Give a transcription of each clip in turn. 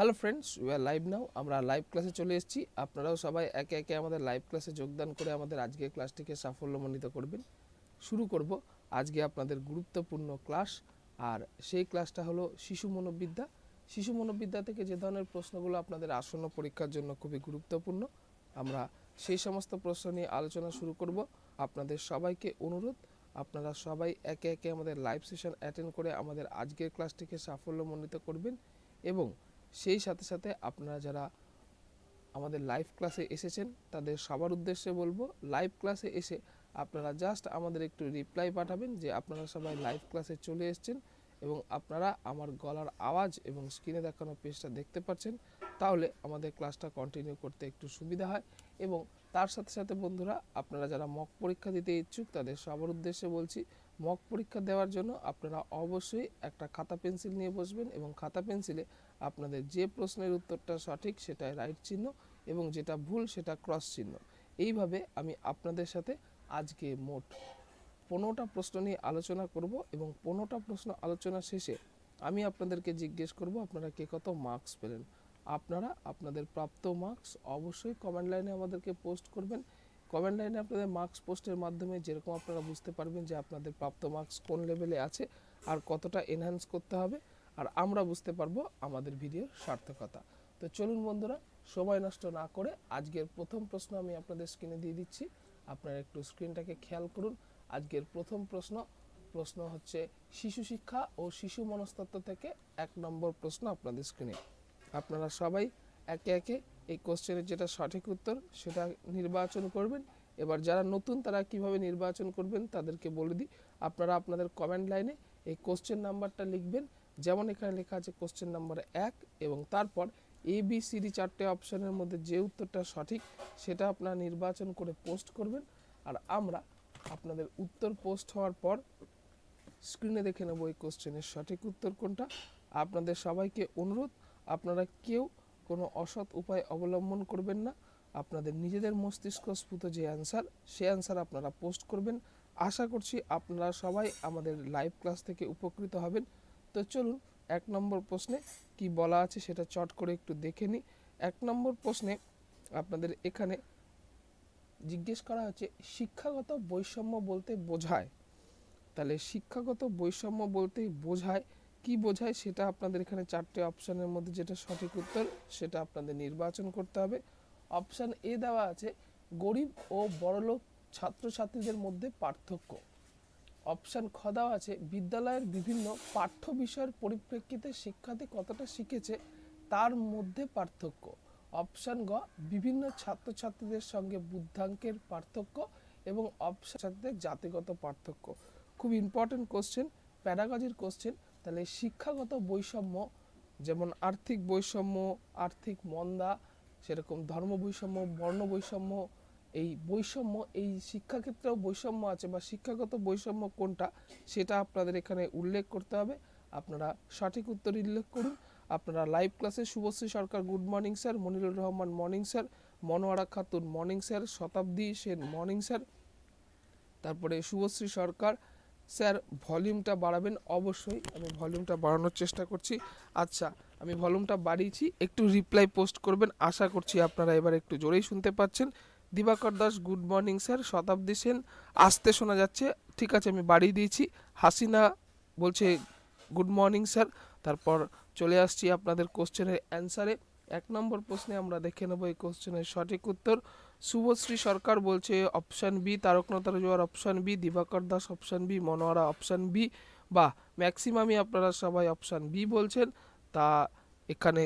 Hello friends we are live now আমরা live ক্লাসে চলে এসেছি। আপনারাও সবাই একে একে আমাদের লাইভ ক্লাসে যোগদান করে আমাদের আজকের ক্লাসটিকে সাফল্যমণ্ডিত করবেন। শুরু করব আজকে আপনাদের গুরুত্বপূর্ণ ক্লাস আর সেই ক্লাসটা হলো শিশু মনোবিদ্যা। শিশু মনোবিদ্যা থেকে যে ধরনের প্রশ্নগুলো আপনাদের আসন্ন পরীক্ষার জন্য খুবই গুরুত্বপূর্ণ, আমরা সেই সমস্ত প্রশ্ন নিয়ে আলোচনা শুরু করব। আপনাদের সবাইকে অনুরোধ, আপনারা সবাই একে একে আমাদের লাইভ সেশন অ্যাটেন্ড করে আমাদের আজকের ক্লাসটিকে সাফল্যমণ্ডিত করবেন। এবং সেই সাথে সাথে আপনারা যারা আমাদের লাইভ ক্লাসে এসেছেন, তাদের সবার উদ্দেশ্যে বলব লাইভ ক্লাসে এসে আপনারা জাস্ট আমাদের একটু রিপ্লাই পাঠাবেন যে আপনারা সবাই লাইভ ক্লাসে চলে এসেছেন এবং আপনারা আমার গলার আওয়াজ এবং স্ক্রিনে দেখানো পেজটা দেখতে পাচ্ছেন। তাহলে আমাদের ক্লাসটা কন্টিনিউ করতে একটু সুবিধা হয় এবং তার সাথে সাথে বন্ধুরা, আপনারা যারা মক পরীক্ষা দিতে ইচ্ছুক, তাদের সবার উদ্দেশ্যে বলছি মক পরীক্ষা দেওয়ার জন্য আপনারা অবশ্যই একটা খাতা পেন্সিল নিয়ে বসবেন এবং খাতা পেন্সিলে আপনাদের যে প্রশ্নের উত্তরটা সঠিক সেটাই রাইট চিহ্ন এবং যেটা ভুল সেটা ক্রস চিহ্ন। এইভাবে আমি আপনাদের সাথে আজকে মোট পনেরোটা প্রশ্ন নিয়ে আলোচনা করব এবং পনেরোটা প্রশ্ন আলোচনা শেষে আমি আপনাদেরকে জিজ্ঞেস করব, আপনারা কে কত মার্কস পেলেন? আপনারা আপনাদের প্রাপ্ত মার্কস অবশ্যই কমেন্ট লাইনে আমাদেরকে পোস্ট করবেন কমেন্ট লাইনে আপনাদের মার্কস পোস্টের মাধ্যমে যেরকম আপনারা বুঝতে পারবেন যে আপনাদের প্রাপ্ত মার্কস কোন লেভেলে আছে আর কতটা এনহ্যান্স করতে হবে আর আমরা বুঝতে পারব আমাদের ভিডিওর সার্থকতা। তো চলুন বন্ধুরা, সময় নষ্ট না করে আজকের প্রথম প্রশ্ন আমি আপনাদের স্ক্রিনে দিয়ে দিচ্ছি। আপনারা একটু স্ক্রিনটাকে খেয়াল করুন। আজকের প্রথম প্রশ্ন প্রশ্ন হচ্ছে শিশু শিক্ষা ও শিশু মনস্তত্ত্ব থেকে এক নম্বর প্রশ্ন আপনাদের স্ক্রিনে আপনারা সবাই একে একে এই কোশ্চেনের যেটা সঠিক উত্তর, সেটা নির্বাচন করবেন। এবার যারা নতুন, তারা কীভাবে নির্বাচন করবেন, তাদেরকে বলে দিই। আপনারা আপনাদের কমেন্ট লাইনে এই কোশ্চেন নাম্বারটা লিখবেন। যেমন এখানে লেখা আছে কোশ্চেন নাম্বার এক এবং তারপর এ বি সি ডি চারটে অপশনের মধ্যে যে উত্তরটা সঠিক, সেটা আপনারা নির্বাচন করে পোস্ট করবেন। আর আমরা আপনাদের উত্তর পোস্ট হওয়ার পর স্ক্রিনে দেখে নেব এই কোশ্চেনের সঠিক উত্তর কোনটা। আপনাদের সবাইকে অনুরোধ, আপনারা কেউ কোনো অসৎ উপায় অবলম্বন করবেন না। আপনাদের নিজেদের মস্তিষ্ক স্ফুত যে অ্যান্সার সে অ্যান্সার আপনারা পোস্ট করবেন। আশা করছি আপনারা সবাই আমাদের লাইভ ক্লাস থেকে উপকৃত হবেন। তো চলুন এক নম্বর প্রশ্নে কি বলা আছে সেটা চট করে একটু দেখে নিই। এক নম্বর প্রশ্নে আপনাদের এখানে জিজ্ঞেস করা হচ্ছে, শিক্ষাগত বৈষম্য বলতে বোঝায়। তাহলে শিক্ষাগত বৈষম্য বলতে বোঝায় কি বোঝায় সেটা আপনাদের এখানে চারটে অপশানের মধ্যে যেটা সঠিক উত্তর, সেটা আপনাদের নির্বাচন করতে হবে। অপশান এ দেওয়া আছে, গরিব ও বড়লোক ছাত্রছাত্রীদের মধ্যে পার্থক্য। অপশান খ দেওয়া আছে, বিদ্যালয়ের বিভিন্ন পাঠ্য বিষয়ের পরিপ্রেক্ষিতে শিক্ষার্থী কতটা শিখেছে তার মধ্যে পার্থক্য। অপশান গ, বিভিন্ন ছাত্রছাত্রীদের সঙ্গে বুদ্ধাঙ্কের পার্থক্য এবং অপশান জাতিগত পার্থক্য। খুব ইম্পর্টেন্ট কোশ্চেন প্যাডাগজির কোশ্চেন তাহলে শিক্ষাগত বৈষম্য, যেমন আর্থিক বৈষম্য, আর্থিক মন্দা, সেরকম ধর্ম বৈষম্য, বর্ণ বৈষম্য, এই বৈষম্য, এই শিক্ষাক্ষেত্রেও বৈষম্য আছে বা শিক্ষাগত বৈষম্য কোনটা, সেটা আপনাদের এখানে উল্লেখ করতে হবে। আপনারা সঠিক উত্তর উল্লেখ করুন। আপনারা লাইভ ক্লাসে Subhashree Sarkar, good morning sir Monirur Rahman morning sir, Monowara Khatun morning sir, Shatabdi Sen morning sir, তারপরে শুভশ্রী সরকার স্যার, ভলিউমটা বাড়াবেন অবশ্যই, আমি ভলিউমটা বাড়ানোর চেষ্টা করছি। আচ্ছা আমি ভলিউমটা বাড়িয়েছি, একটু রিপ্লাই পোস্ট করবেন, আশা করছি আপনারা এবার একটু জোরেই শুনতে পাচ্ছেন। Dibakar Das, good morning sir, Shatabdi Sen, আসতে শোনা যাচ্ছে, ঠিক আছে, আমি বাড়িয়ে দিয়েছি। হাসিনা বলছে, গুড মর্নিং স্যার। তারপর চলে আসছি আপনাদের কোশ্চেনের অ্যান্সারে। এক নম্বর প্রশ্নে আমরা দেখে নেব এই কোশ্চেনের সঠিক উত্তর। শুভশ্রী সরকার বলছে অপশান বি তারকনতার জোয়ার option B Dibakar Das option B Monowara option B বা ম্যাক্সিমামই আপনারা সবাই অপশান বি বলছেন। তা এখানে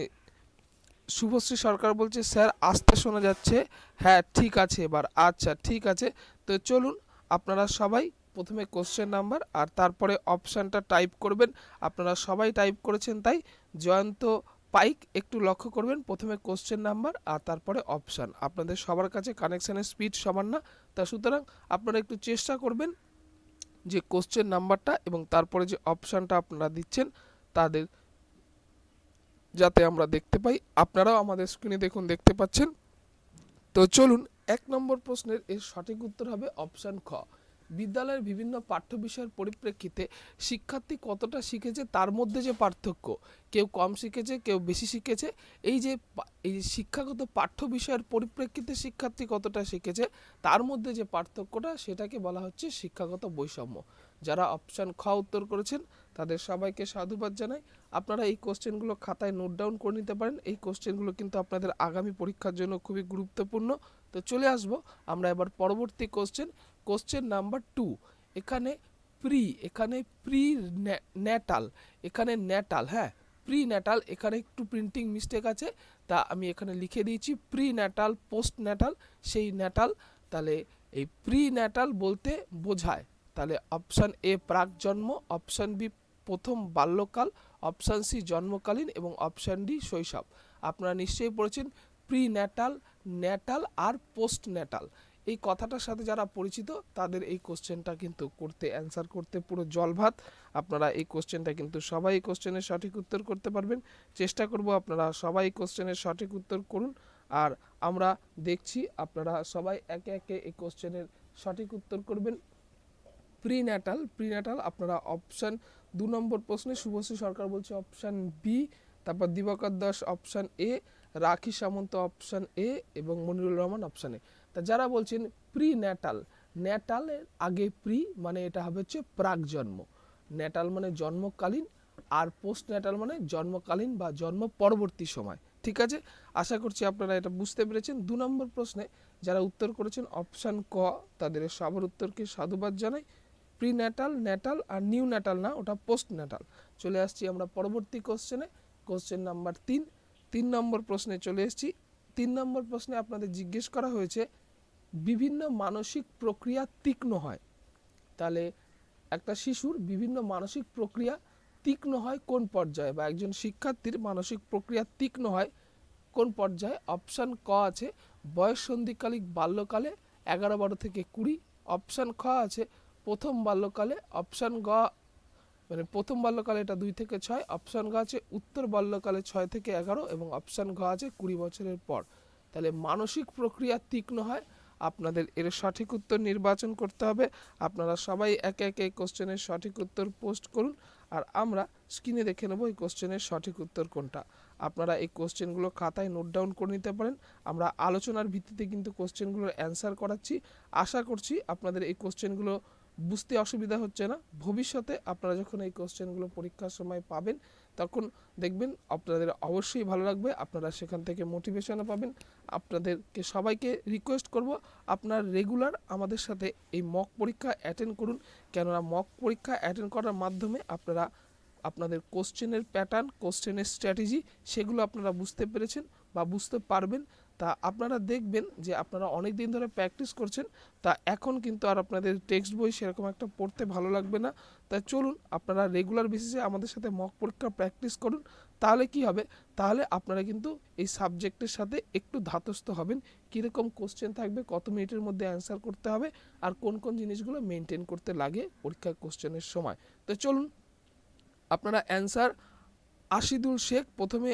শুভশ্রী সরকার বলছে, স্যার, আসতে শোনা যাচ্ছে। হ্যাঁ ঠিক আছে এবার। আচ্ছা ঠিক আছে। তো চলুন, আপনারা সবাই প্রথমে কোশ্চেন নাম্বার আর তারপরে অপশানটা টাইপ করবেন। আপনারা সবাই টাইপ করেছেন তাই জয়ন্ত পাইক একটু লক্ষ্য করবেন, প্রথমে কোশ্চেন নাম্বার আর তারপরে অপশান আপনাদের সবার কাছে কানেকশানের স্পিড সমান না, তা সুতরাং আপনারা একটু চেষ্টা করবেন যে কোশ্চেন নাম্বারটা এবং তারপরে যে অপশানটা আপনারা দিচ্ছেন, তাদের যাতে আমরা দেখতে পাই। আপনারাও আমাদের স্ক্রিনে দেখুন, দেখতে পাচ্ছেন? তো চলুন, এক নম্বর প্রশ্নের এর সঠিক উত্তর হবে অপশান খ। বিদ্যালয়ের বিভিন্ন পাঠ্য বিষয়ের পরিপ্রেক্ষিতে শিক্ষার্থী কতটা শিখেছে তার মধ্যে যে পার্থক্য? কেউ কম শিখেছে, কেউ বেশি শিখেছে। এই যে এই যে শিক্ষাগত পাঠ্য বিষয়ের পরিপ্রেক্ষিতে শিক্ষার্থী কতটা শিখেছে তার মধ্যে যে পার্থক্যটা সেটাকে বলা হচ্ছে শিক্ষাগত বৈষম্য। যারা অপশান খ উত্তর করেছেন, তাদের সবাইকে সাধুবাদ জানাই। আপনারা এই কোশ্চেনগুলো খাতায় নোট ডাউন করে নিতে পারেন। এই কোশ্চেনগুলো কিন্তু আপনাদের আগামী পরীক্ষার জন্য খুবই গুরুত্বপূর্ণ। তো চলে আসব, আমরা এবার পরবর্তী কোশ্চেন। কোশ্চেন নাম্বার টু এখানে প্রি এখানে প্রি ন্যাটাল এখানে ন্যাটাল হ্যাঁ? প্রি ন্যাটাল এখানে একটু প্রিন্টিং মিস্টেক আছে, তা আমি এখানে লিখে দিয়েছি প্রি ন্যাটাল পোস্ট ন্যাটাল সেই ন্যাটাল তাহলে এই প্রি ন্যাটাল বলতে বোঝায়। তাহলে অপশান এ প্রাক জন্ম অপশান বি প্রথম বাল্যকাল অপশান সি জন্মকালীন, এবং অপশান ডি শৈশব। আপনারা নিশ্চয়ই পড়েছেন প্রি ন্যাটাল ন্যাটাল আর পোস্ট ন্যাটাল এই কথাটার সাথে যারা পরিচিত, তাদের এই কোশ্চেনটা কিন্তু করতে অ্যান্সার করতে পুরো জলভাত। আপনারা এই কোশ্চেনটা কিন্তু সবাই কোশ্চেনের সঠিক উত্তর করতে পারবেন। চেষ্টা করব আপনারা সবাই কোশ্চেনের সঠিক উত্তর করুন। আর আমরা দেখছি আপনারা সবাই একে একে এই কোশ্চেনের সঠিক উত্তর করবেন। প্রি ন্যাটাল প্রি ন্যাটাল আপনারা অপশান দু নম্বর প্রশ্নে শুভশ্রী সরকার বলছে অপশান বি তারপর দিবাকর দাস অপশান এ রাখি সামন্ত অপশান এ এবং মনিরুল রহমান অপশান এ তা যারা বলছেন প্রি ন্যাটাল ন্যাটালের আগে প্রি মানে এটা হবে হচ্ছে প্রাক জন্ম। ন্যাটাল মানে জন্মকালীন আর পোস্ট ন্যাটাল মানে জন্মকালীন বা জন্ম পরবর্তী সময়। ঠিক আছে? আশা করছি আপনারা এটা বুঝতে পেরেছেন। দু নম্বর প্রশ্নে যারা উত্তর করেছেন অপশান ক, তাদের সবার উত্তরকে সাধুবাদ জানাই। প্রি ন্যাটাল ন্যাটাল আর নিউ ন্যাটাল না, ওটা পোস্ট ন্যাটাল চলে আসছি আমরা পরবর্তী কোশ্চেনে কোশ্চেন নাম্বার তিন। তিন নম্বর প্রশ্নে চলে এসেছি। তিন নম্বর প্রশ্নে আপনাদের জিজ্ঞেস করা হয়েছে বিভিন্ন মানসিক প্রক্রিয়া তীক্ষ্ণ হয়। তাহলে একটা শিশুর বিভিন্ন মানসিক প্রক্রিয়া তীক্ষ্ণ হয় কোন পর্যায়ে? বা একজন শিক্ষার্থীর মানসিক প্রক্রিয়া তীক্ষ্ণ হয় কোন পর্যায়ে? অপশান ক আছে, বয়স সন্ধিকালিক বাল্যকালে এগারো বারো থেকে কুড়ি। অপশান খ আছে, প্রথম বাল্যকালে, অপশান গ মানে প্রথম বাল্যকালে এটা দুই থেকে ছয়। অপশান গ আছে, উত্তর বাল্যকালে ছয় থেকে এগারো। এবং অপশান ঘ আছে, কুড়ি বছরের পর। তাহলে মানসিক প্রক্রিয়া তীক্ষ্ণ হয় আপনাদের এর সঠিক উত্তর নির্বাচন করতে হবে। আপনারা সবাই একে একে কোশ্চেনের সঠিক উত্তর পোস্ট করুন আর আমরা স্ক্রিনে দেখে নেব এই কোশ্চেনের সঠিক উত্তর কোনটা। আপনারা এই কোশ্চেনগুলো খাতায় নোট ডাউন করে নিতে পারেন। আমরা আলোচনার ভিত্তিতে কিন্তু কোশ্চেনগুলোর অ্যান্সার করাচ্ছি। আশা করছি আপনাদের এই কোশ্চেনগুলো বুঝতে অসুবিধা হচ্ছে না। ভবিষ্যতে আপনারা যখন এই কোশ্চেনগুলো পরীক্ষার সময় পাবেন, তখন দেখবেন আপনাদের অবশ্যই ভালো লাগবে। আপনারা সেখান থেকে মোটিভেশনও পাবেন। আপনাদেরকে সবাইকে রিকোয়েস্ট করব, আপনার রেগুলার আমাদের সাথে এই মক পরীক্ষা অ্যাটেন্ড করুন। কেননা মক পরীক্ষা অ্যাটেন্ড করার মাধ্যমে আপনারা আপনাদের কোশ্চেনের প্যাটার্ন কোশ্চেনের স্ট্র্যাটেজি সেগুলো আপনারা বুঝতে পেরেছেন বা বুঝতে পারবেন। তা আপনারা দেখবেন যে আপনারা অনেক দিন ধরে প্র্যাকটিস করছেন, তা এখন কিন্তু আর আপনাদের টেক্সট বই সেরকম একটা পড়তে ভালো লাগবে না। তা চলুন, আপনারা রেগুলার বেসিসে আমাদের সাথে মক পরীক্ষা প্র্যাকটিস করুন, তাহলে কি হবে? তাহলে আপনারা কিন্তু এই সাবজেক্টের সাথে একটু ধাতস্থ হবেন, কীরকম কোশ্চেন থাকবে, কত মিনিটের মধ্যে অ্যান্সার করতে হবে, আর কোন কোন জিনিসগুলো মেনটেন করতে লাগে পরীক্ষার কোশ্চেনের সময়। তো চলুন, আপনারা অ্যান্সার আশিদুল শেখ, প্রথমে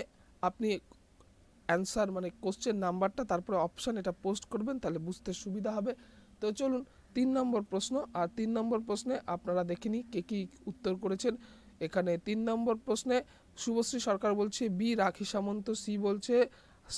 আপনি অ্যান্সার মানে কোশ্চেন নাম্বারটা তারপরে অপশান এটা পোস্ট করবেন, তাহলে বুঝতে সুবিধা হবে। তো চলুন, তিন নম্বর প্রশ্ন। আর তিন নম্বর প্রশ্নে আপনারা দেখেনি কে কী উত্তর করেছেন। এখানে তিন নম্বর প্রশ্নে শুভশ্রী সরকার বলছে, বি রাখি সামন্ত, সি বলছে,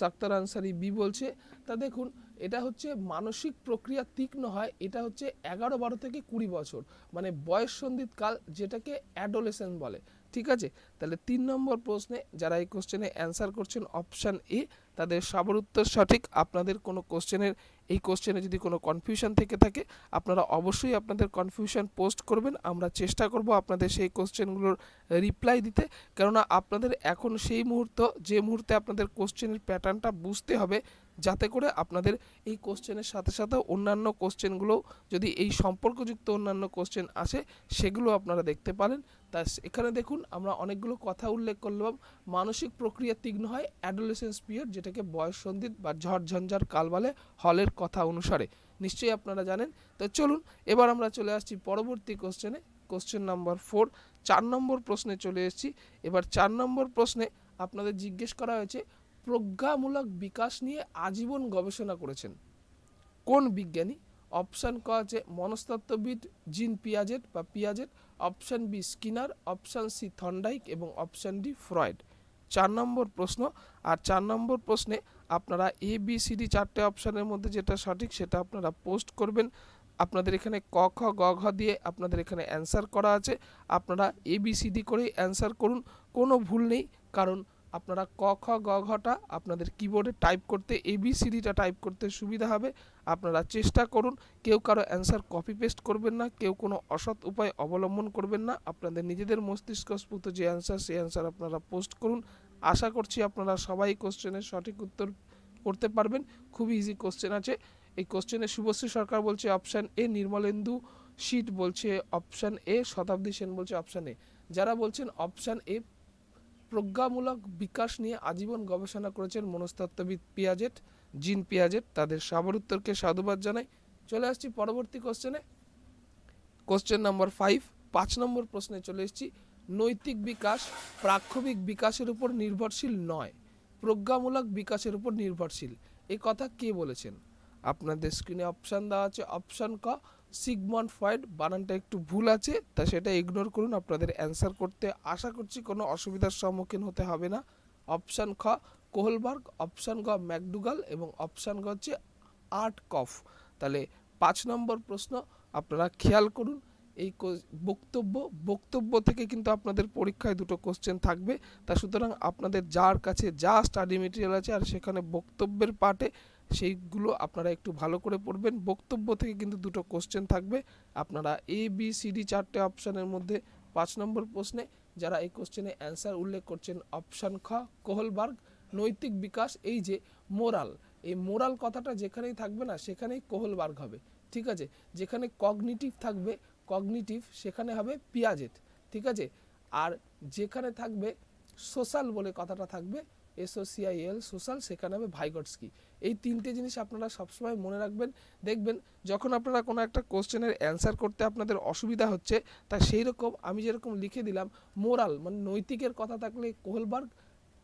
সাক্তার আনসারি, বি বলছে। তা দেখুন, এটা হচ্ছে মানসিক প্রক্রিয়া তীক্ষ্ণ হয়, এটা হচ্ছে এগারো বারো থেকে কুড়ি বছর। মানে বয়স সন্ধিত কাল, যেটাকে অ্যাডোলেসেন বলে। ঠিক আছে? তাহলে তিন নম্বর প্রশ্নে যারা এই কোশ্চেনে অ্যান্সার করছেন অপশান এ তাদের সবার উত্তর সঠিক। আপনাদের কোনো কোশ্চেনের এই কোশ্চেনে যদি কোনো কনফিউশন থেকে থাকে, আপনারা অবশ্যই আপনাদের কনফিউশন পোস্ট করবেন। আমরা চেষ্টা করব আপনাদের সেই কোশ্চেনগুলোর রিপ্লাই দিতে। কেননা আপনাদের এখন সেই মুহূর্ত, যে মুহূর্তে আপনাদের কোশ্চেনের প্যাটার্নটা বুঝতে হবে যাতে করে আপনাদের এই কোশ্চেনের সাথে সাথে অন্যান্য কোশ্চেনগুলো যদি এই সম্পর্কযুক্ত অন্যান্য কোশ্চেন আসে, সেগুলো আপনারা দেখতে পারেন। তা এখানে দেখুন, আমরা অনেকগুলো কথা উল্লেখ করলাম। মানসিক প্রক্রিয়া তীক্ষ্ণ হয় অ্যাডোলেসেন্স পিরিয়ড যেটাকে বয়স সন্ধিত বা ঝড়ঝঞ্ঝার কাল বলে হলের কথা অনুসারে। নিশ্চয়ই আপনারা জানেন। তো চলুন, এবার আমরা চলে আসছি পরবর্তী কোশ্চেনে কোশ্চেন নাম্বার ফোর চার নম্বর প্রশ্নে চলে এসেছি। এবার চার নম্বর প্রশ্নে আপনাদের জিজ্ঞেস করা হয়েছে প্রজ্ঞামূলক বিকাশ নিয়ে আজীবন গবেষণা করেছেন। কোন বিজ্ঞানী? অপশান ক আছে মনস্তত্ত্ববিদ জিন পিয়াজেট বা Piaget, option B Skinner, option C Thorndike এবং অপশান ডি ফ্রয়েড। চার নম্বর প্রশ্ন, আর চার নম্বর প্রশ্নে আপনারা এ, বি, সি, ডি চারটে অপশানের মধ্যে যেটা সঠিক সেটা আপনারা পোস্ট করবেন। আপনাদের এখানে ক, খ, গ, ঘ দিয়ে আপনাদের এখানে অ্যান্সার করা আছে। আপনারা এ, বি, সি, ডি করেই অ্যান্সার করুন। কোনো ভুল নেই, কারণ আপনারা ক, খ, গ ঘটা আপনাদের কিবোর্ডে টাইপ করতে এ বি সি ডিটা টাইপ করতে সুবিধা হবে। আপনারা চেষ্টা করুন, কেউ কারও অ্যান্সার কপি পেস্ট করবেন না, কেউ কোনো অসৎ উপায় অবলম্বন করবেন না। আপনাদের নিজেদের মস্তিষ্কস্ফূর্ত যে অ্যান্সার সেই অ্যান্সার আপনারা পোস্ট করুন। আশা করছি আপনারা সবাই কোশ্চেনের সঠিক উত্তর করতে পারবেন। খুবই ইজি কোশ্চেন আছে। এই কোশ্চেনে শুভশ্রী সরকার বলছে অপশান এ নির্মলেন্দু শীত বলছে অপশান এ শতাব্দী সেন বলছে অপশান এ যারা বলছেন অপশান এ প্রজ্ঞামূলক বিকাশ নিয়ে আজীবন গবেষণা করেছেন মনস্তত্ত্ববিদ পিয়াজেট, জিন পিয়াজেট। তাদের সাবর উত্তরকে সাধুবাদ জানাই। চলে আসছি পরবর্তী কোশ্চেনে কোশ্চেন নাম্বার ফাইভ পাঁচ নম্বর প্রশ্নে চলে এসেছি। নৈতিক বিকাশ প্রাক্ষবিক বিকাশের উপর নির্ভরশীল নয়, প্রজ্ঞামূলক বিকাশের উপর নির্ভরশীল। এই কথা কে বলেছেন? আপনাদের স্ক্রিনে অপশান দেওয়া আছে অপশান ক সিগমন্ড ফয়েড বানানটা একটু ভুল আছে, তা সেটা ইগনোর করুন, আপনাদের অ্যান্সার করতে আশা করছি কোনো অসুবিধার সম্মুখীন হতে হবে না। অপশান খ কোহলবার্গ অপশান গ ম্যাকডুগাল এবং অপশান গ হচ্ছে আর্ট কফ তাহলে পাঁচ নম্বর প্রশ্ন, আপনারা খেয়াল করুন, এই বক্তব্য বক্তব্য থেকে কিন্তু আপনাদের পরীক্ষায় দুটো কোশ্চেন থাকবে। তা সুতরাং আপনাদের যার কাছে যা স্টাডি মেটেরিয়াল আছে আর সেখানে বক্তব্যের পার্টে সেইগুলো আপনারা একটু ভালো করে পড়বেন। বক্তব্য থেকে কিন্তু দুটো কোশ্চেন থাকবে। আপনারা এ বি সি ডি চারটে অপশানের মধ্যে পাঁচ নম্বর প্রশ্নে যারা এই কোশ্চেনে অ্যান্সার উল্লেখ করছেন অপশান খ, কোহলবার্গ, নৈতিক বিকাশ, এই যে মোরাল এই মোরাল কথাটা যেখানেই থাকবে না, সেখানেই কোহলবার্গ হবে। ঠিক আছে? যেখানে কগনিটিভ থাকবে কগনিটিভ সেখানে হবে পিয়াজেট ঠিক আছে? আর যেখানে থাকবে সোশ্যাল বলে কথাটা থাকবে এসোসিআইএল সোশ্যাল, সেখানে হবে ভাইগটসকি। এই তিনটে জিনিস আপনারা সবসময় মনে রাখবেন। দেখবেন, যখন আপনারা কোনো একটা কোশ্চেনের অ্যান্সার করতে আপনাদের অসুবিধা হচ্ছে, তা সেই রকম আমি যেরকম লিখে দিলাম, মোরাল মানে নৈতিকের কথা থাকলে কোহলবার্গ,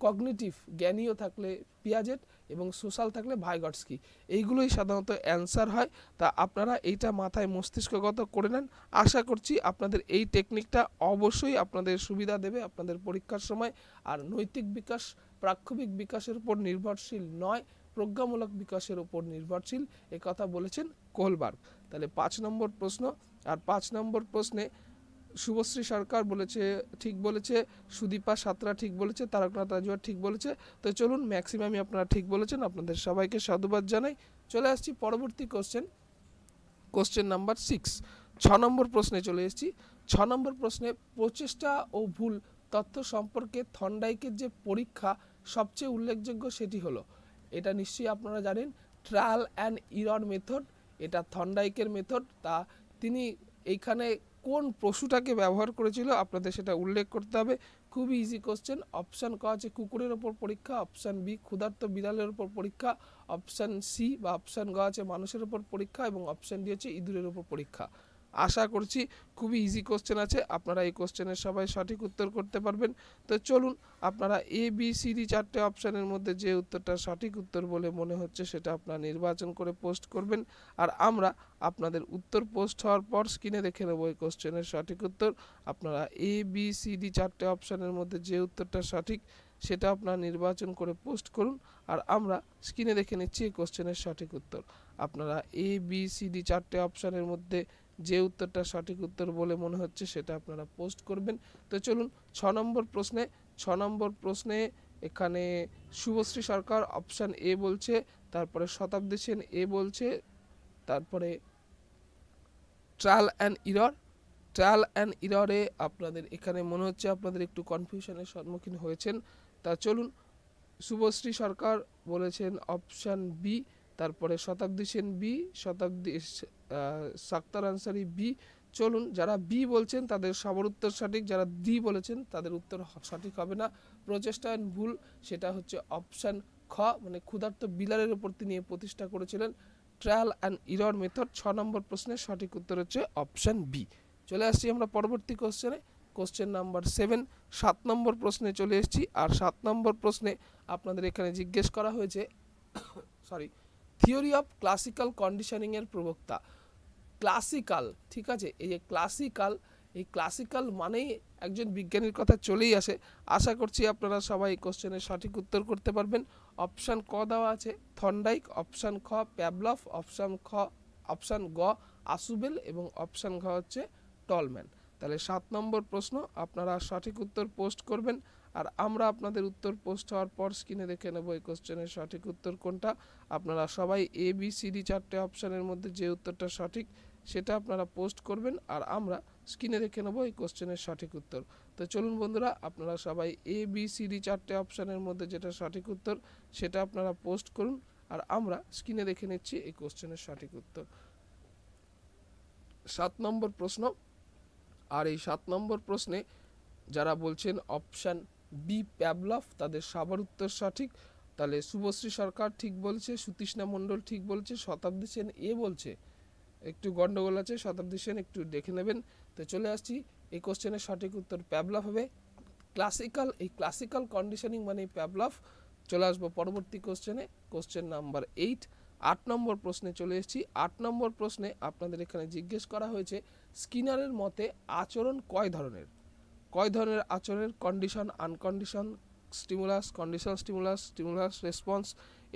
কগনিটিভ, জ্ঞানীয় থাকলে পিয়াজেট এবং সোশ্যাল থাকলে ভাইগটসকি। এইগুলোই সাধারণত অ্যান্সার হয়। তা আপনারা এইটা মাথায় মস্তিষ্কগত করে নেন। আশা করছি আপনাদের এই টেকনিকটা অবশ্যই আপনাদের সুবিধা দেবে আপনাদের পরীক্ষার সময়। আর নৈতিক বিকাশ প্রাক্ষবিক বিকাশের উপর নির্ভরশীল নয়, প্রজ্ঞামূলক বিকাশের উপর নির্ভরশীল কথা বলেছেন কোহলবার্গ তাহলে পাঁচ নম্বর প্রশ্ন, আর পাঁচ নম্বর প্রশ্নে শুভশ্রী সরকার বলেছে, ঠিক বলেছে, সুদীপা সাতরা ঠিক বলেছে, তারকনাথ রাজুয়ার ঠিক বলেছে। তো চলুন, ম্যাক্সিমামই আপনারা ঠিক বলেছেন, আপনাদের সবাইকে সাধুবাদ জানাই। চলে আসছি পরবর্তী কোশ্চেন কোশ্চেন নাম্বার সিক্স ছ নম্বর প্রশ্নে চলে এসেছি। ছ নম্বর প্রশ্নে প্রচেষ্টা ও ভুল তথ্য সম্পর্কে থন্ডাইকের যে পরীক্ষা, সবচেয়ে উল্লেখযোগ্য সেটি হলো, এটা নিশ্চয়ই আপনারা জানেন ট্রায়াল অ্যান্ড ইরর মেথড এটা থন্ডাইকের মেথড তা তিনি এইখানে কোন পশুটাকে ব্যবহার করেছিল আপনাদের সেটা উল্লেখ করতে হবে। খুবই ইজি কোশ্চেন অপশান ক আছে কুকুরের ওপর পরীক্ষা অপশান বি ক্ষুধার্ত বিড়ালের ওপর পরীক্ষা অপশান সি বা অপশান গ আছে মানুষের ওপর পরীক্ষা এবং অপশান ডি হচ্ছে ইঁদুরের ওপর পরীক্ষা। আশা করছি খুবই ইজি কোশ্চেন আছে। আপনারা এই কোশ্চেনের সবাই সঠিক উত্তর করতে পারবেন। তো চলুন, আপনারা এ বি সি ডি চারটে অপশানের মধ্যে যে উত্তরটা সঠিক উত্তর বলে মনে হচ্ছে সেটা আপনারা নির্বাচন করে পোস্ট করবেন। আর আমরা আপনাদের উত্তর পোস্ট হওয়ার পর স্ক্রিনে দেখে নেব এই কোশ্চেনের সঠিক উত্তর। আপনারা এ বি সি ডি চারটে অপশানের মধ্যে যে উত্তরটা সঠিক সেটা আপনারা নির্বাচন করে পোস্ট করুন। আর আমরা স্ক্রিনে দেখে নিচ্ছি এই কোশ্চেনের সঠিক উত্তর। আপনারা এ বি সি ডি চারটে অপশানের মধ্যে যে উত্তরটা সঠিক উত্তর বলে মনে হচ্ছে সেটা আপনারা পোস্ট করবেন। তো চলুন, ছ নম্বর প্রশ্নে, ছ নম্বর প্রশ্নে এখানে শুভশ্রী সরকার অপশান এ বলছে, তারপরে শতাব্দী সেন এ বলছে, তারপরে trial and error trial and ইররে আপনাদের এখানে মনে হচ্ছে আপনাদের একটু কনফিউশনের সম্মুখীন হয়েছেন। তা চলুন, শুভশ্রী সরকার বলেছেন অপশান বি তারপরে শতাব্দী সেন বি শতাব্দী সাক্তার আনসারি বি। চলুন, যারা বি বলছেন, তাদের সবার উত্তর সঠিক, যারা ডি বলেছেন, তাদের উত্তর সঠিক হবে না। প্রচেষ্টায়ন ভুল, সেটা হচ্ছে অপশান খ। মানে ক্ষুধার্ত বিলারের উপর তিনি প্রতিষ্ঠা করেছিলেন। ট্রায়াল অ্যান্ড ইরর মেথড, ছ নম্বর প্রশ্নের সঠিক উত্তর হচ্ছে অপশান বি। চলে আসছি আমরা পরবর্তী কোশ্চেনে। কোশ্চেন নাম্বার সেভেন, সাত নম্বর প্রশ্নে চলে এসেছি। আর সাত নম্বর প্রশ্নে আপনাদের এখানে জিজ্ঞেস করা হয়েছে সরি থিওরি অফ ক্লাসিক্যাল কন্ডিশনিংয়ের প্রবক্তা। ক্লাসিক্যাল ঠিক আছে? এই যে ক্লাসিক্যাল এই ক্লাসিক্যাল মানেই একজন বিজ্ঞানীর কথা চলেই আসে। আশা করছি আপনারা সবাই এই কোশ্চেনের সঠিক উত্তর করতে পারবেন। অপশান ক দেওয়া আছে, থন্ডাইক অপশান খ প্যাবলফ অপশান খ অপশান গ আসুবেল এবং অপশান ঘ হচ্ছে টলম্যান। তাহলে সাত নম্বর প্রশ্ন, আপনারা সঠিক উত্তর পোস্ট করবেন। আর আমরা আপনাদের উত্তর পোস্ট হওয়ার পর স্ক্রিনে দেখে নেব এই কোশ্চেনের সঠিক উত্তর কোনটা। আপনারা সবাই এ বি সি ডি চারটে অপশানের মধ্যে যে উত্তরটা সঠিক সেটা আপনারা পোস্ট করবেন আর আমরা স্ক্রিনে দেখে নেব এই কোশ্চেনের সঠিক উত্তর। তো চলুন বন্ধুরা, আপনারা সবাই এ বি সি ডি চারটে অপশানের মধ্যে যেটা সঠিক উত্তর, সেটা আপনারা পোস্ট করুন আর আমরা স্ক্রিনে দেখে নিচ্ছি এই কোশ্চেনের সঠিক উত্তর। সাত নম্বর প্রশ্ন, আর এই সাত নম্বর প্রশ্নে যারা বলছেন অপশান বি প্যাবলফ তাদের সবার উত্তর সঠিক। তাহলে শুভশ্রী সরকার ঠিক বলছে, সুতৃষ্ণা মণ্ডল ঠিক বলছে, শতাব্দী সেন এ বলছে। একটু গন্ডগোল আছে, শতাব্দী সেন একটু দেখে নেবেন। তো চলে আসছি, এই কোশ্চেনের সঠিক উত্তর প্যাবলফ হবে। ক্লাসিক্যাল এই ক্লাসিক্যাল কন্ডিশনিং মানে প্যাবলফ চলে আসব পরবর্তী কোশ্চেনে কোশ্চেন নাম্বার এইট আট নম্বর প্রশ্নে চলে এসেছি। আট নম্বর প্রশ্নে আপনাদের এখানে জিজ্ঞেস করা হয়েছে, স্কিনারের মতে আচরণ কয় ধরনের? কয় ধরনের আচরণের condition uncondition stimulus condition stimulus stimulus response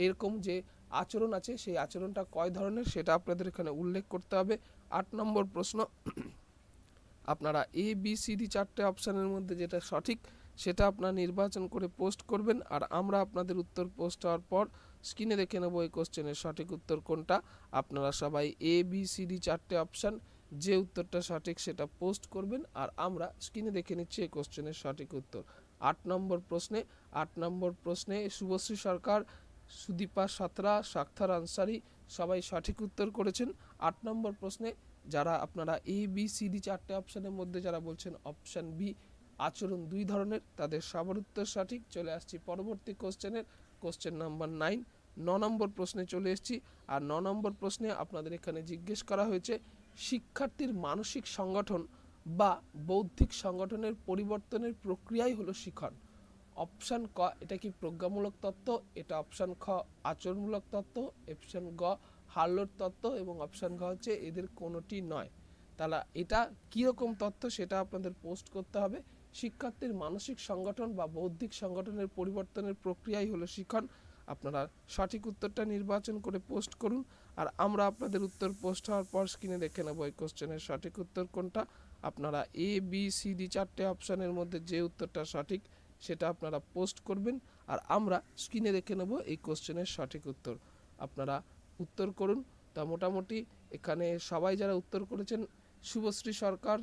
এরকম যে আচরণ আছে, সেই আচরণটা কয় ধরনের সেটা আপনাদের এখানে উল্লেখ করতে হবে। আট নম্বর প্রশ্ন, আপনারা এ বি সি ডি চারটে অপশানের মধ্যে যেটা সঠিক সেটা আপনারা নির্বাচন করে পোস্ট করবেন আর আমরা আপনাদের উত্তর পোস্ট হওয়ার পর স্ক্রিনে দেখে নেব এই কোশ্চেনের সঠিক উত্তর কোনটা। আপনারা সবাই এ বি সি ডি চারটে অপশান যে উত্তরটা সঠিক সেটা পোস্ট করবেন আর আমরা স্ক্রিনে দেখে নিচ্ছি এই কোশ্চেনের সঠিক উত্তর। আট নম্বর প্রশ্নে, আট নম্বর প্রশ্নে শুভশ্রী সরকার সুদীপা সাঁতরা, সাক্তার আনসারি, সবাই সঠিক উত্তর করেছেন। আট নম্বর প্রশ্নে যারা আপনারা এ বি সি ডি চারটে অপশানের মধ্যে যারা বলছেন অপশান বি আচরণ দুই ধরনের, তাদের সবার উত্তর সঠিক। চলে আসছি পরবর্তী কোশ্চেনের কোশ্চেন নাম্বার নাইন ন নম্বর প্রশ্নে চলে এসেছি, আর ন নম্বর প্রশ্নে আপনাদের এখানে জিজ্ঞেস করা হয়েছে, শিক্ষার্থীর মানসিক সংগঠন বা বৌদ্ধিক সংগঠনের পরিবর্তনের প্রক্রিয়াই হলো শিখন অপশান ক, এটা কি প্রজ্ঞামূলক তত্ত্ব? এটা অপশান খ, আচরণমূলক তত্ত্ব। অপশান গ হার্লোর তত্ত্ব। এবং অপশান ঘ হচ্ছে এদের কোনোটি নয়। তাহলে এটা কীরকম তথ্য সেটা আপনাদের পোস্ট করতে হবে। শিক্ষার্থীর মানসিক সংগঠন বা বৌদ্ধিক সংগঠনের পরিবর্তনের প্রক্রিয়াই হলো শিখন আপনারা সঠিক উত্তরটা নির্বাচন করে পোস্ট করুন। আর আমরা আপনাদের উত্তর পোস্ট হওয়ার পর স্ক্রিনে দেখে নেব এই কোশ্চেনের সঠিক উত্তর কোনটা। আপনারা এ বি সি ডি চারটে অপশানের মধ্যে যে উত্তরটা সঠিক সেটা আপনারা পোস্ট করবেন আর আমরা স্ক্রিনে দেখে নেব এই কোশ্চেনের সঠিক উত্তর। আপনারা উত্তর করুন। তা মোটামুটি এখানে সবাই যারা উত্তর করেছেন, শুভশ্রী সরকার,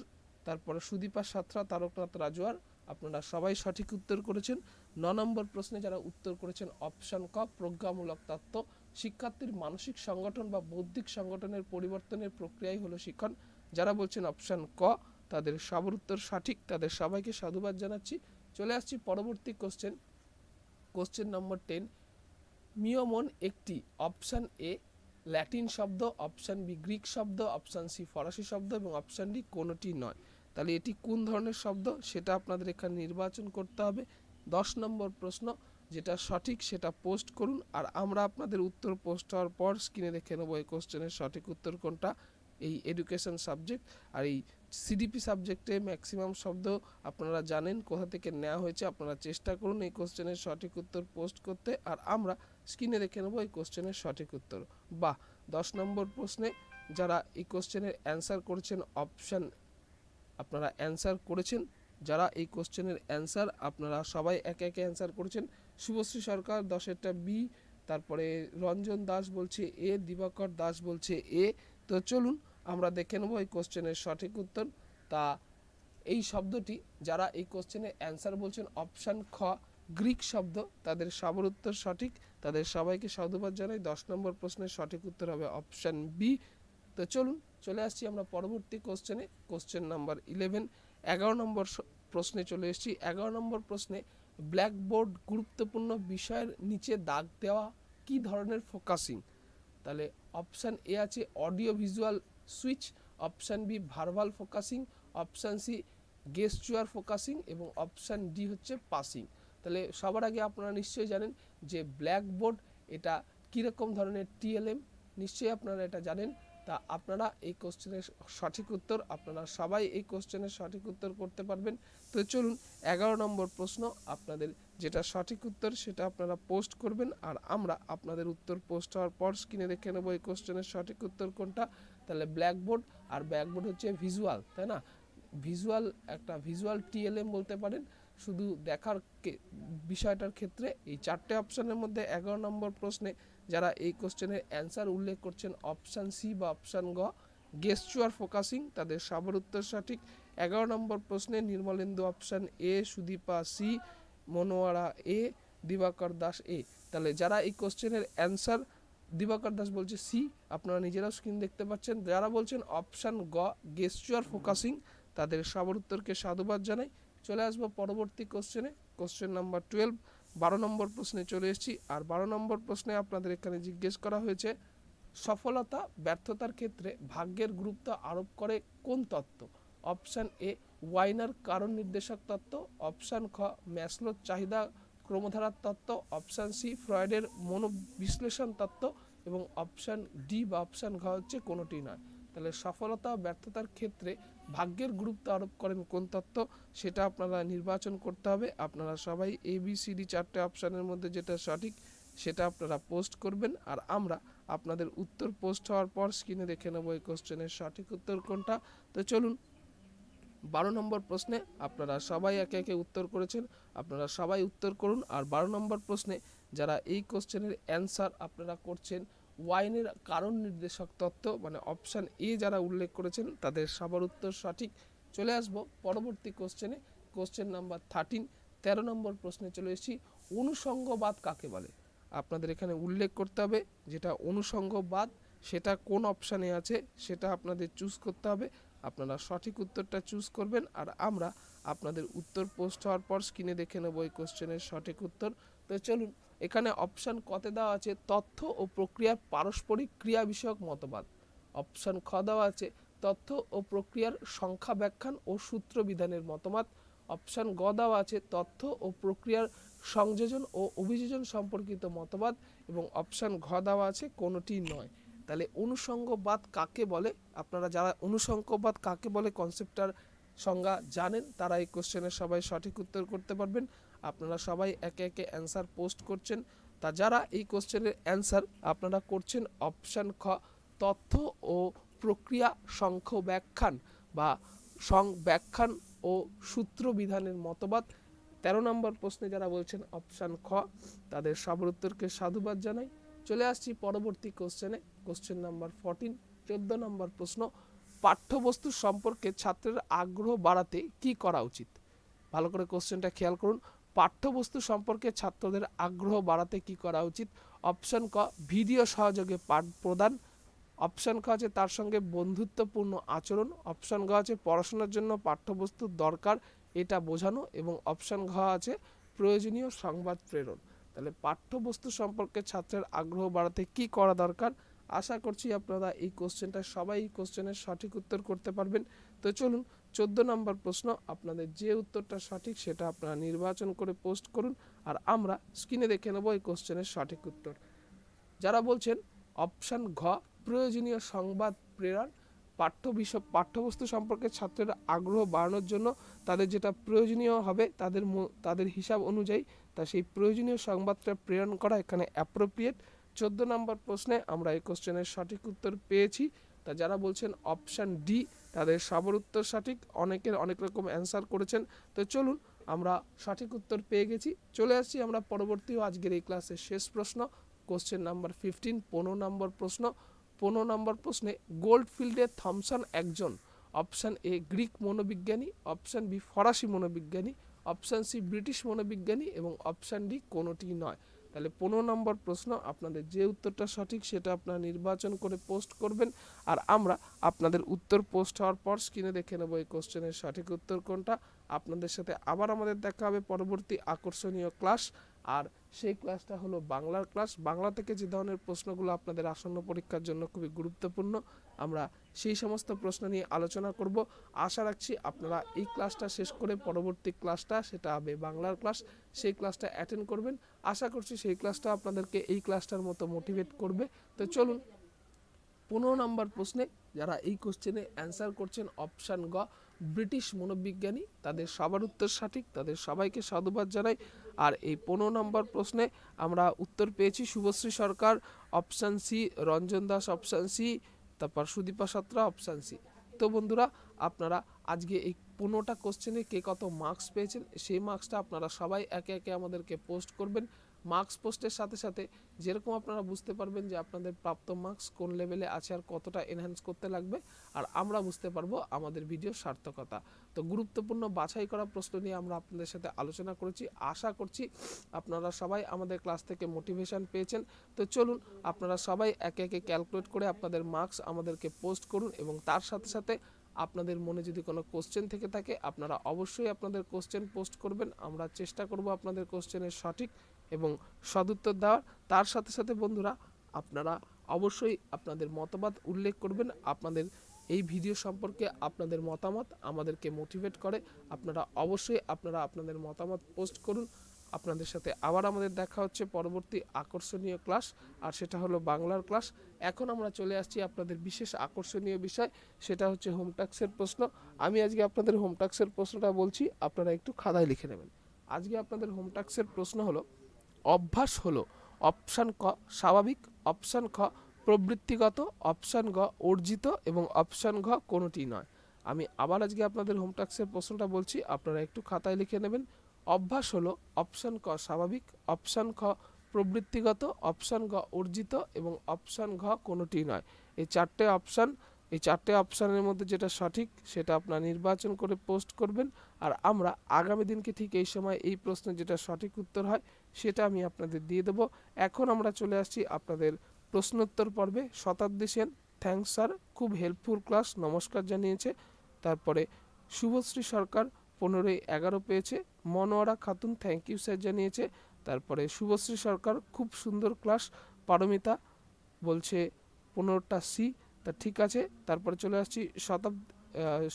তারপরে সুদীপা সাত্রা, তারকনাথ রাজওয়ার আপনারা সবাই সঠিক উত্তর করেছেন। ন নম্বর প্রশ্নে যারা উত্তর করেছেন অপশান ক, প্রজ্ঞামূলক তত্ত্ব। শিক্ষার্থীর মানসিক সংগঠন বা বৌদ্ধিক সংগঠনের পরিবর্তনের প্রক্রিয়াই হলো শিক্ষণ। যারা বলছেন অপশান ক, তাদের সবার উত্তর সঠিক। তাদের সবাইকে সাধুবাদ জানাচ্ছি। চলে আসছি পরবর্তী কোশ্চেন কোশ্চেন নম্বর টেন মিওমন একটি অপশান এ ল্যাটিন শব্দ অপশান বি গ্রিক শব্দ অপশান সি ফরাসি শব্দ এবং অপশান ডি কোনোটি নয়। তাহলে এটি কোন ধরনের শব্দ? সেটা আপনাদের এখানে নির্বাচন করতে হবে। দশ নম্বর প্রশ্ন, যেটা সঠিক সেটা পোস্ট করুন। আর আমরা আপনাদের উত্তর পোস্ট হওয়ার পর স্ক্রিনে দেখে নেব এই কোশ্চেনের সঠিক উত্তর কোনটা। এই এডুকেশন সাবজেক্ট আর এই সিডিপি সাবজেক্টে ম্যাক্সিমাম শব্দ আপনারা জানেন, কোথা থেকে নেওয়া হয়েছে, আপনারা চেষ্টা করুন এই কোশ্চেনের সঠিক উত্তর পোস্ট করতে আর আমরা স্ক্রিনে দেখে নেব এই কোশ্চেনের সঠিক উত্তর। বা দশ নম্বর প্রশ্নে যারা এই কোশ্চেনের অ্যান্সার করেছেন অপশান আপনারা অ্যান্সার করেছেন। যারা এই কোশ্চেনের অ্যান্সার আপনারা সবাই একে একে অ্যান্সার করেছেন। শুভশ্রী সরকার দশেরটা বি তারপরে রঞ্জন দাস বলছে এ দিবাকর দাস বলছে এ তো চলুন আমরা দেখে নেব এই কোশ্চেনের সঠিক উত্তর। তা এই শব্দটি, যারা এই কোশ্চেনের অ্যান্সার বলছেন অপশান খ, গ্রিক শব্দ, তাদের সবার উত্তর সঠিক। তাদের সবাইকে সাধুবাদ জানাই। দশ নম্বর প্রশ্নের সঠিক উত্তর হবে অপশান বি তো চলুন, চলে আসছি আমরা পরবর্তী কোশ্চেনে কোশ্চেন নাম্বার ইলেভেন এগারো নম্বর প্রশ্নে চলে এসেছি। এগারো নম্বর প্রশ্নে ব্ল্যাকবোর্ড গুরুত্বপূর্ণ বিষয়ের নিচে দাগ দেওয়া কি ধরনের ফোকাসিং তাহলে অপশান এ আছে audio visual switch option B verbal focusing option C gesture focusing এবং অপশান ডি হচ্ছে পাসিং তাহলে সবার আগে আপনারা নিশ্চয়ই জানেন যে ব্ল্যাকবোর্ড এটা কীরকম ধরনের টিএলএম নিশ্চয়ই আপনারা এটা জানেন। তা আপনারা এই কোশ্চেনের সঠিক উত্তর, আপনারা সবাই এই কোশ্চেনের সঠিক উত্তর করতে পারবেন। তো চলুন, এগারো নম্বর প্রশ্ন, আপনাদের যেটা সঠিক উত্তর সেটা আপনারা পোস্ট করবেন আর আমরা আপনাদের উত্তর পোস্ট হওয়ার পর স্ক্রিনে দেখে নেব এই কোশ্চেনের সঠিক উত্তর কোনটা। তাহলে ব্ল্যাকবোর্ড আর ব্ল্যাকবোর্ড হচ্ছে ভিজুয়াল তাই না? ভিজুয়াল একটা ভিজুয়াল টিএলএম বলতে পারেন। শুধু দেখার বিষয়টার ক্ষেত্রে এই চারটে অপশনের মধ্যে এগারো নম্বর প্রশ্নে যারা এই কোশ্চেনের অ্যান্সার উল্লেখ করছেন অপশান সি বা অপশান গ গেস্টুয়ার ফোকাসিং তাদের সবার উত্তর সঠিক। এগারো নম্বর প্রশ্নে Nirmalendu option A Sudipa C Monowara A Dibakar Das A তাহলে যারা এই কোশ্চেনের অ্যান্সার দিবাকর দাস বলছে সি আপনারা নিজেরাও স্ক্রিন দেখতে পাচ্ছেন। যারা বলছেন অপশান গ গেস্টুয়ার ফোকাসিং তাদের সবার উত্তরকে সাধুবাদ জানাই। চলে আসব পরবর্তী কোশ্চেনে কোশ্চেন নাম্বার টুয়েলভ বারো নম্বর প্রশ্নে চলে এসেছি। আর বারো নম্বর প্রশ্নে আপনাদের এখানে জিজ্ঞেস করা হয়েছে, সফলতা, ব্যর্থতার ক্ষেত্রে ভাগ্যের গুরুত্ব আরোপ করে কোন তত্ত্ব? অপশান এ, ওয়াইনার কারণ নির্দেশক তত্ত্ব। অপশান খ, ম্যাসলোর চাহিদা ক্রমধারার তত্ত্ব। অপশান সি, ফ্রয়েডের মনোবিশ্লেষণ তত্ত্ব। এবং অপশান ডি বা অপশান ঘ হচ্ছে কোনোটি নয়। তাহলে সফলতা, ব্যর্থতার ক্ষেত্রে ভাগ্যের গুরুত্ব আরোপ করেন কোন তত্ত্ব, সেটা আপনারা নির্বাচন করতে হবে। আপনারা সবাই এ বি সি ডি চারটে অপশানের মধ্যে যেটা সঠিক, সেটা আপনারা পোস্ট করবেন। আর আমরা আপনাদের উত্তর পোস্ট হওয়ার পর স্ক্রিনে দেখে নেব এই কোশ্চেনের সঠিক উত্তর কোনটা। তো চলুন, বারো নম্বর প্রশ্নে আপনারা সবাই একে একে উত্তর করেছেন, আপনারা সবাই উত্তর করুন। আর বারো নম্বর প্রশ্নে যারা এই কোশ্চেনের অ্যান্সার আপনারা করছেন ওয়াইনের কারণ নির্দেশক তত্ত্ব মানে অপশান এ যারা উল্লেখ করেছেন, তাদের সবার উত্তর সঠিক। চলে আসব পরবর্তী কোশ্চেনে কোশ্চেন নাম্বার থার্টিন তেরো নম্বর প্রশ্নে চলে এসেছি। অনুসঙ্গবাদ কাকে বলে? আপনাদের এখানে উল্লেখ করতে হবে যেটা অনুসঙ্গবাদ, সেটা কোন অপশানে আছে, সেটা আপনাদের চুজ করতে হবে। আপনারা সঠিক উত্তরটা চুজ করবেন আর আমরা আপনাদের উত্তর পোস্ট হওয়ার পর স্ক্রিনে দেখে নেব এই কোশ্চেনের সঠিক উত্তর। তো চলুন এখানে অপশান কতে দেওয়া আছে তথ্য ও প্রক্রিয়ার পারস্পরিক ক্রিয়া বিষয়ক মতবাদ। অপশান খ দেওয়া আছে তথ্য ও প্রক্রিয়ার সংখ্যা ব্যাখ্যান ও সূত্র বিধানের মতবাদ। অপশান গ দেওয়া আছে তথ্য ও প্রক্রিয়ার সংযোজন ও অভিযোজন সম্পর্কিত মতবাদ এবং অপশান ঘ দেওয়া আছে কোনোটি নয়। তাহলে অনুসঙ্গবাদ কাকে বলে? আপনারা যারা অনুসঙ্গবাদ কাকে বলে কনসেপ্টটার সংজ্ঞা জানেন, তারা এই কোশ্চেনের সবাই সঠিক উত্তর করতে পারবেন। আপনারা সবাই একে একে অ্যান্সার পোস্ট করছেন। তা যারা এই কোশ্চেনের অ্যান্সার আপনারা করছেন অপশান খ, তথ্য ও প্রক্রিয়া সংখ্য ব্যাখ্যান বা সংব্যাখ্যান ও সূত্র বিধানের মতবাদ। তেরো নম্বর প্রশ্নে যারা বলছেন অপশান খ, তাদের সবার উত্তরকে সাধুবাদ জানাই। চলে আসছি পরবর্তী কোশ্চেনে কোশ্চেন নাম্বার ফোরটিন চোদ্দ নম্বর প্রশ্ন, পাঠ্যবস্তু সম্পর্কে ছাত্রের আগ্রহ বাড়াতে কি করা উচিত? ভালো করে কোশ্চেনটা খেয়াল করুন। পাঠ্যবস্তু সম্পর্কে ছাত্রদের আগ্রহ বাড়াতে কি করা উচিত? অপশন ক, ভিডিও সহযোগে পাঠ প্রদান। অপশন ক আছে তার সঙ্গে বন্ধুত্বপূর্ণ আচরণ। অপশন ঘ আছে পড়াশোনার জন্য পাঠ্যবস্তুর দরকার, এটা বোঝানো। এবং অপশন ঘ আছে প্রয়োজনীয় সংবাদ প্রেরণ। তাহলে পাঠ্যবস্তু সম্পর্কে ছাত্রের আগ্রহ বাড়াতে কি করা দরকার? আশা করছি আপনারা এই কোশ্চেনটা সবাই এই কোশ্চেনের সঠিক উত্তর করতে পারবেন। তো চলুন চোদ্দ নম্বর প্রশ্ন, আপনাদের যে উত্তরটা সঠিক সেটা আপনারা নির্বাচন করে পোস্ট করুন আর আমরা স্ক্রিনে দেখে নেব এই কোশ্চেনের সঠিক উত্তর। যারা বলছেন, অপশান ঘ, প্রয়োজনীয় সংবাদ প্রেরণ, পাঠ্য বিষয়, পাঠ্যবস্তু সম্পর্কে ছাত্রের আগ্রহ বাড়ানোর জন্য তাদের যেটা প্রয়োজনীয় হবে, তাদের তাদের হিসাব অনুযায়ী তা সেই প্রয়োজনীয় সংবাদটা প্রেরণ করা এখানে অ্যাপ্রোপ্রিয়েট চোদ্দ নম্বর প্রশ্নে আমরা এই কোশ্চেনের সঠিক উত্তর পেয়েছি। তা যারা বলছেন, অপশান ডি তাদের সবার উত্তর সঠিক, অনেকের অনেক রকম অ্যান্সার করেছেন। তো চলুন, আমরা সঠিক উত্তর পেয়ে গেছি। চলে আসছি আমরা পরবর্তী আজকের এই ক্লাসের শেষ প্রশ্ন। কোশ্চেন নাম্বার ফিফটিন পনেরো নম্বর প্রশ্ন। পনেরো নম্বর প্রশ্নে গোল্ডফিল্ডে থমসন একজন। অপশান এ গ্রিক মনোবিজ্ঞানী। অপশান বি ফরাসি মনোবিজ্ঞানী। অপশান সি ব্রিটিশ মনোবিজ্ঞানী। এবং অপশান ডি কোনোটি নয়। তাহলে পনেরো নম্বর প্রশ্ন, আপনাদের যে উত্তরটা সঠিক সেটা আপনারা নির্বাচন করে পোস্ট করবেন। আর আমরা আপনাদের উত্তর পোস্ট হওয়ার পর স্ক্রিনে দেখে নেব এই কোশ্চেনের সঠিক উত্তর কোনটা। আপনাদের সাথে আবার আমাদের দেখা হবে পরবর্তী আকর্ষণীয় ক্লাস আর সেই ক্লাসটা হলো বাংলার ক্লাস বাংলা থেকে যে ধরনের প্রশ্নগুলো আপনাদের আসন্ন পরীক্ষার জন্য খুবই গুরুত্বপূর্ণ, আমরা সেই সমস্ত প্রশ্ন নিয়ে আলোচনা করব। আশা রাখছি আপনারা এই ক্লাসটা শেষ করে পরবর্তী ক্লাসটা সেটা হবে বাংলার ক্লাস সেই ক্লাসটা অ্যাটেন্ড করবেন। আশা করছি সেই ক্লাসটা আপনাদেরকে এই ক্লাসটার মতো মোটিভেট করবে। তো চলুন, পনেরো নম্বর প্রশ্নে যারা এই কোশ্চেনে অ্যান্সার করছেন অপশান গ, ব্রিটিশ মনোবিজ্ঞানী, তাদের সবার উত্তর সঠিক। তাদের সবাইকে সাধুবাদ জানাই। আর এই পনেরো নম্বর প্রশ্নে আমরা উত্তর পেয়েছি Subhashree Sarkar option C Ranjan Das option C তারপর সুদীপা সাত্রা অপশান সি তো বন্ধুরা, আপনারা আজকে এই পনেরোটা কোশ্চেনে কে কত মার্কস পেয়েছেন, সেই মার্কসটা আপনারা সবাই একে একে আমাদেরকে পোস্ট করবেন। মার্কস পোস্টের সাথে সাথে যেরকম আপনারা বুঝতে পারবেন যে আপনাদের প্রাপ্ত মার্কস কোন লেভেলে আছে আর কতটা এনহ্যান্স করতে লাগবে, আর আমরা বুঝতে পারব আমাদের ভিডিওর সার্থকতা। তো গুরুত্বপূর্ণ বাছাই করা প্রশ্ন নিয়ে আমরা আপনাদের সাথে আলোচনা করেছি। আশা করছি আপনারা সবাই আমাদের ক্লাস থেকে মোটিভেশন পেয়েছেন। তো চলুন আপনারা সবাই একে একে ক্যালকুলেট করে আপনাদের মার্কস আমাদেরকে পোস্ট করুন এবং তার সাথে সাথে আপনাদের মনে যদি কোনো কোশ্চেন থেকে থাকে, আপনারা অবশ্যই আপনাদের কোশ্চেন পোস্ট করবেন। আমরা চেষ্টা করব আপনাদের কোশ্চেনের সঠিক এবং সদুত্তর দেওয়ার, তার সাথে সাথে বন্ধুরা, আপনারা অবশ্যই আপনাদের মতামত উল্লেখ করবেন। আপনাদের এই ভিডিও সম্পর্কে আপনাদের মতামত আমাদেরকে মোটিভেট করে। আপনারা অবশ্যই আপনারা আপনাদের মতামত পোস্ট করুন। আপনাদের সাথে আবার আমাদের দেখা হচ্ছে পরবর্তী আকর্ষণীয় ক্লাস আর সেটা হলো বাংলার ক্লাস এখন আমরা চলে আসছি আপনাদের বিশেষ আকর্ষণীয় বিষয়, সেটা হচ্ছে হোমটাক্সের প্রশ্ন। আমি আজকে আপনাদের হোমটাক্সের প্রশ্নটা বলছি, আপনারা একটু খাতায় লিখে নেবেন। আজকে আপনাদের হোম ট্যাক্সের প্রশ্ন হলো অভ্যাস হলো অপশান ক স্বাভাবিক, অপশান খ প্রবৃত্তিগত, অপশান গ অর্জিত এবং অপশান ঘ কোনোটি নয়। আমি আবার আজকে আপনাদের হোমটাক্সের প্রশ্নটা বলছি, আপনারা একটু খাতায় লিখে নেবেন। অভ্যাস হলো অপশান ক স্বাভাবিক, অপশান খ প্রবৃত্তিগত, অপশান গ অর্জিত এবং অপশান ঘ কোনোটি নয়। এই চারটে অপশান, এই চারটে অপশানের মধ্যে যেটা সঠিক সেটা আপনারা নির্বাচন করে পোস্ট করবেন। আর আমরা আগামী দিনকে ঠিক এই সময় এই প্রশ্নের যেটা সঠিক উত্তর হয় সেটা আমি আপনাদের দিয়ে দেবো। এখন আমরা চলে আসছি আপনাদের প্রশ্নোত্তর পর্বে। শতাব্দী সেন থ্যাংকস স্যার, খুব হেল্পফুল ক্লাস, নমস্কার জানিয়েছে। তারপরে শুভশ্রী সরকার, পনেরোই এগারো পেয়েছে। Monowara Khatun thank you sir জানিয়েছে। তারপরে শুভশ্রী সরকার, খুব সুন্দর ক্লাস, পারমিতা বলছে পনেরোটা সি তা ঠিক আছে। তারপরে চলে আসছি Shatabdi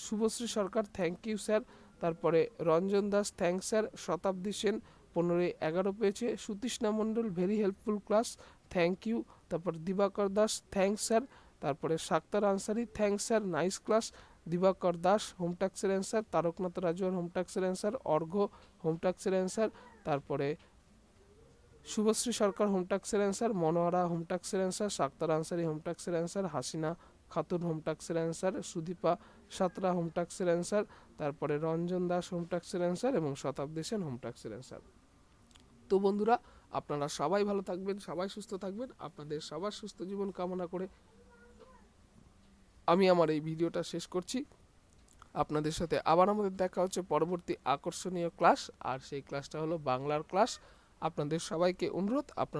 Subhashree Sarkar thank you sir. তারপরে রঞ্জন দাস থ্যাংক স্যার, শতাব্দী সেন পনেরোই এগারো পেয়েছে Sutrishna Mondal very helpful class thank you তারপর দিবাকর দাস থ্যাংক স্যার তারপরে Saktar Ansari thank sir nice class Dibakar Das home ট্যাক্সের অ্যান্সার তারকনাথ রাজুয়ার হোম ট্যাক্সের অ্যান্সার অর্ঘ্য হোম ট্যাক্সের অ্যান্সার তারপরে শুভশ্রী সরকার হোম ট্যাক্সের অ্যান্সার মনোয়ারা হোম ট্যাক্সের অ্যান্সার সাক্তার আনসারি হোম ট্যাক্সের অ্যান্সার হাসিনা খাতুন হোম ট্যাক্সের অ্যান্সার সুদীপা সাতরা হোম ট্যাক্সের অ্যান্সার তারপরে রঞ্জন দাস হোম ট্যাক্সের অ্যান্সার এবং শতাব্দী সেন হোম ট্যাক্সের অ্যান্সার তো বন্ধুরা, আপনারা সবাই ভালো থাকবেন, সবাই সুস্থ থাকবেন। আপনাদের সবার সুস্থ জীবন কামনা করে আমি আমার এই ভিডিওটা শেষ করছি। আপনাদের সাথে আবার আমাদের দেখা হচ্ছে পরবর্তী আকর্ষণীয় ক্লাস। আর সেই ক্লাসটা হলো বাংলার ক্লাস। আপনাদের সবাইকে অনুরোধ, আপনারা